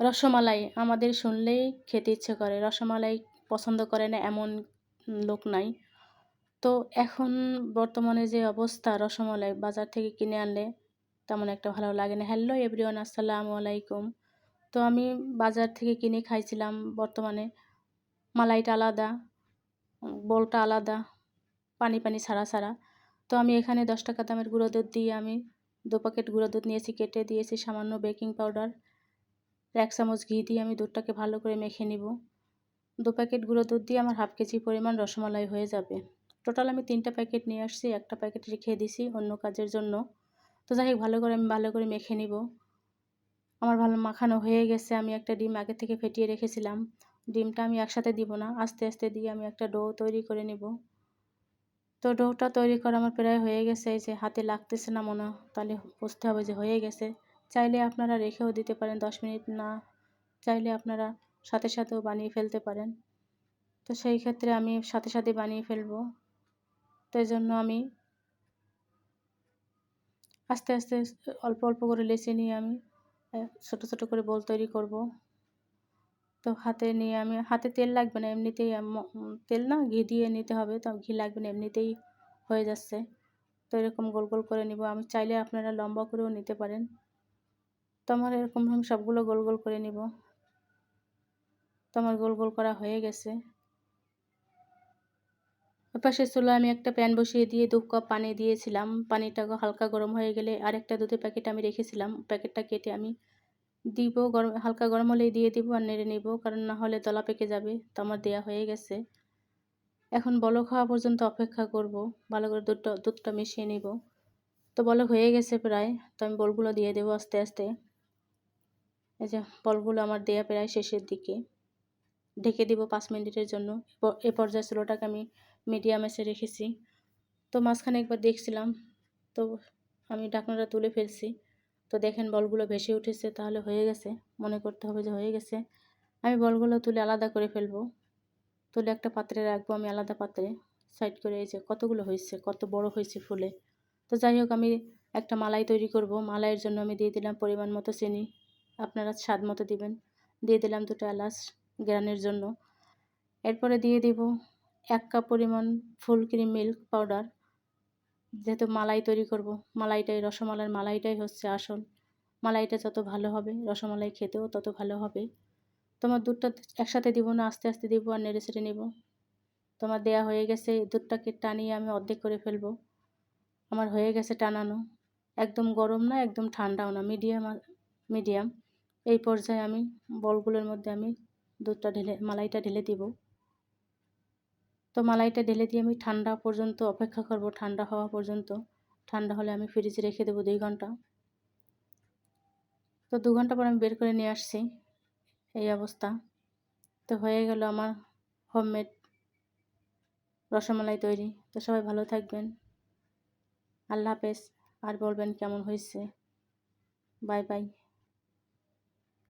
রসমালাই আমাদের শুনলেই খেতে ইচ্ছে করে। রসমালাই পছন্দ করে না এমন লোক নাই। তো এখন বর্তমানে যে অবস্থা রসমালাই বাজার থেকে কিনে আনলে তেমন একটা ভালো লাগে না। হ্যালো এভরিওয়ান আসসালামু আলাইকুম। তো আমি বাজার থেকে কিনে খাইছিলাম বর্তমানে। মালাইটা আলাদা, বলটা আলাদা, পানি পানি ছাড়া ছাড়া। তো আমি এখানে দশ টাকা দামের গুঁড়ো দুধ দিয়ে আমি দু প্যাকেট গুঁড়ো দুধ নিয়েছি, কেটে দিয়েছি সামান্য বেকিং পাউডার এক চামচ ঘি দিয়ে আমি দুধটাকে ভালো করে মেখে নিব। দু প্যাকেট গুঁড়ো দুধ দিয়ে আমার হাফ কেজি পরিমাণ রসমালাই হয়ে যাবে। টোটাল আমি তিনটা প্যাকেট নিয়ে আসছি, একটা প্যাকেট রেখে দিছি অন্য কাজের জন্য। তো যাই হোক, ভালো করে আমি ভালো করে মেখে নিব। আমার ভালো মাখানো হয়ে গেছে, আমি একটা ডিম আগে থেকে ফেটিয়ে রেখেছিলাম। ডিমটা আমি একসাথে দিব না, আস্তে আস্তে দিয়ে আমি একটা ডো তৈরি করে নিব। তো ডোটা তৈরি করা আমার প্রায় হয়ে গেছে, এই যে হাতে লাগতেছে না মনে, তাহলে বুঝতে হবে যে হয়ে গেছে। চাইলে আপনারা রেখেও দিতে পারেন, দশ মিনিট না চাইলে আপনারা সাথে সাথেও বানিয়ে ফেলতে পারেন। তো সেই ক্ষেত্রে আমি সাথে সাথে বানিয়ে ফেলব। তো এই জন্য আমি আস্তে আস্তে অল্প অল্প করে লেচে নিয়ে আমি ছোট ছোট করে বল তৈরি করব। তো হাতে নিয়ে আমি, হাতে তেল লাগবে না, এমনিতেই তেল না ঘি দিয়ে নিতে হবে, তো ঘি লাগবে না, এমনিতেই হয়ে যাচ্ছে। তো এরকম গোল গোল করে নিব। আমি চাইলে আপনারা লম্বা করেও নিতে পারেন। তো আমার এরকম সবগুলো গোল গোল করে নিব। তো আমার গোল গোল করা হয়ে গেছে। পাশে চুলা আমি একটা প্যান বসিয়ে দিয়ে দু কাপ পানি দিয়েছিলাম। পানিটা হালকা গরম হয়ে গেলে আরেকটা দুধের প্যাকেট আমি রেখেছিলাম। প্যাকেটটা কেটে আমি দিব, গরম, হালকা গরম হলেই দিয়ে দিব আর নেড়ে নেব, কারণ না হলে দলা পেকে যাবে। তো আমার দেয়া হয়ে গেছে। এখন বলক খাওয়া পর্যন্ত অপেক্ষা করব। ভালো করে দুধটা দুধটা মিশিয়ে নিব। তো বলক হয়ে গেছে প্রায়। তো আমি বলগুলো দিয়ে দেবো আস্তে আস্তে। এই যে বলগুলো আমার দেয়া প্রায় শেষের দিকে। ঢেকে দিব পাঁচ মিনিটের জন্য। এ পর্যায়ে চুলোটাকে আমি মিডিয়াম এসে রেখেছি। তো মাঝখানে একবার দেখছিলাম। তো আমি ডাকনাটা তুলে ফেলছি। তো দেখেন বলগুলো ভেসে উঠেছে, তাহলে হয়ে গেছে। মনে করতে হবে যে হয়ে গেছে। আমি বলগুলো তুলে আলাদা করে ফেলব। তুলে একটা পাত্রে রাখব আমি আলাদা পাত্রে। সাইড করে এই যে কতগুলো হয়েছে, কত বড় হয়েছে ফুলে। তো যাই হোক, আমি একটা মালাই তৈরি করব। মালাইয়ের জন্য আমি দিয়ে দিলাম পরিমাণ মতো চিনি। আপনারা স্বাদ মতো দিবেন। দিয়ে দিলাম দুটো এলাচ গ্রানের জন্য। এরপরে দিয়ে দিব এক কাপ পরিমাণ ফুল ক্রিম মিল্ক পাউডার। যেহেতু মালাই তৈরি করব, মালাইটাই, রসমালাইয়ের মালাইটাই হচ্ছে আসল। মালাইটা যত ভালো হবে, রসমালাই খেতেও তত ভালো হবে। তোমার দুধটা একসাথে দিব না, আস্তে আস্তে দিব আর নেড়ে সেড়ে নেব। তোমার দেয়া হয়ে গেছে, দুধটাকে টানিয়ে আমি অর্ধেক করে ফেলব। আমার হয়ে গেছে টানানো। একদম গরম না, একদম ঠান্ডাও না, মিডিয়াম মিডিয়াম। এই পর্যায়ে আমি বলগুলোর মধ্যে আমি দুধটা ঢেলে, মালাইটা ঢেলে দিব। তো মালাইটা ঢেলে দিয়ে আমি ঠান্ডা পর্যন্ত অপেক্ষা করব, ঠান্ডা হওয়া পর্যন্ত। ঠান্ডা হলে আমি ফ্রিজে রেখে দেবো দুই ঘণ্টা। তো দু ঘণ্টা পর আমি বের করে নিয়ে আসছি এই অবস্থা। তো হয়ে গেল আমার হোমমেড রসমালাই তৈরি। তো সবাই ভালো থাকবেন। আল্লাহ হাফেজ। আর বলবেন কেমন হয়েছে। Bye bye.